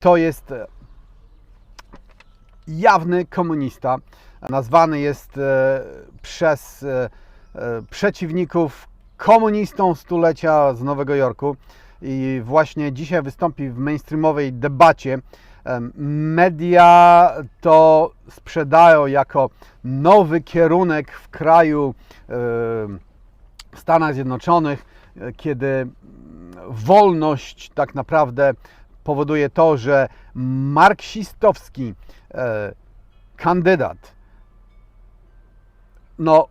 to jest e, jawny komunista. Nazwany jest e, przez e, przeciwników komunistą stulecia z Nowego Jorku. I właśnie dzisiaj wystąpi w mainstreamowej debacie. Media to sprzedają jako nowy kierunek w kraju w Stanach Zjednoczonych, kiedy wolność tak naprawdę powoduje to, że marksistowski e, kandydat no,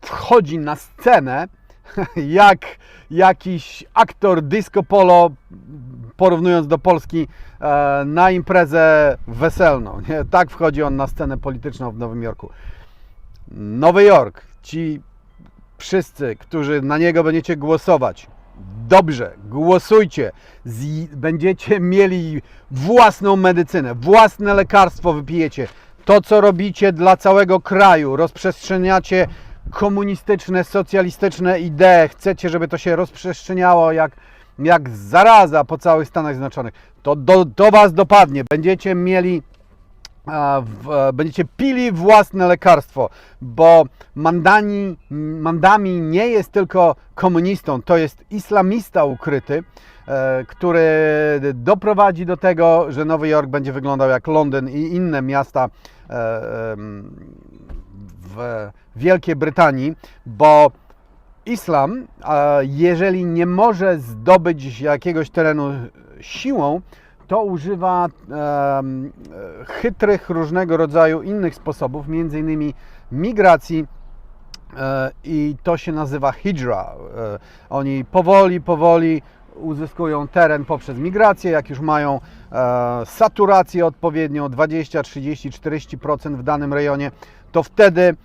wchodzi na scenę jak jakiś aktor disco polo, porównując do Polski, e, na imprezę weselną. Nie? Tak wchodzi on na scenę polityczną w Nowym Jorku. Nowy Jork, ci wszyscy, którzy na niego będziecie głosować, dobrze, głosujcie. Będziecie mieli własną medycynę, własne lekarstwo wypijecie. To, co robicie dla całego kraju, rozprzestrzeniacie komunistyczne, socjalistyczne idee, chcecie, żeby to się rozprzestrzeniało jak, jak zaraza po całych Stanach Zjednoczonych, to do, do Was dopadnie. Będziecie mieli w, e, będziecie pili własne lekarstwo, bo Mandani, Mandami nie jest tylko komunistą, to jest islamista ukryty, e, który doprowadzi do tego, że Nowy Jork będzie wyglądał jak Londyn i inne miasta e, w Wielkiej Brytanii, bo islam, jeżeli nie może zdobyć jakiegoś terenu siłą, to używa em, chytrych różnego rodzaju innych sposobów, między innymi migracji e, i to się nazywa hijra. E, Oni powoli, powoli uzyskują teren poprzez migrację, jak już mają e, saturację odpowiednią 20, 30, 40% w danym rejonie, to wtedy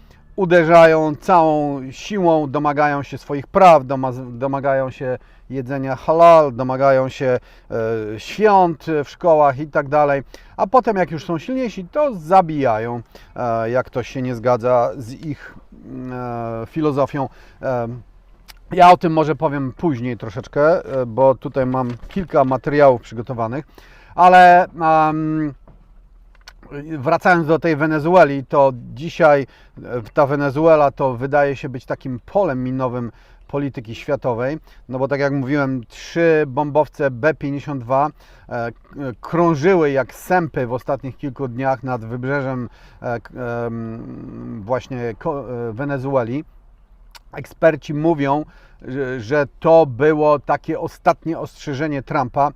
uderzają całą siłą, domagają się swoich praw, doma- domagają się jedzenia halal, domagają się e, świąt w szkołach i tak dalej, a potem jak już są silniejsi, to zabijają, e, jak to się nie zgadza z ich e, filozofią. Ja o tym może powiem później troszeczkę, bo tutaj mam kilka materiałów przygotowanych, ale em, wracając do tej Wenezueli, to dzisiaj e, ta Wenezuela to wydaje się być takim polem minowym polityki światowej, no bo tak jak mówiłem, trzy bombowce B-52 e, krążyły jak sępy w ostatnich kilku dniach nad wybrzeżem e, właśnie Wenezueli. Eksperci mówią, że to było takie ostatnie ostrzeżenie Trumpa,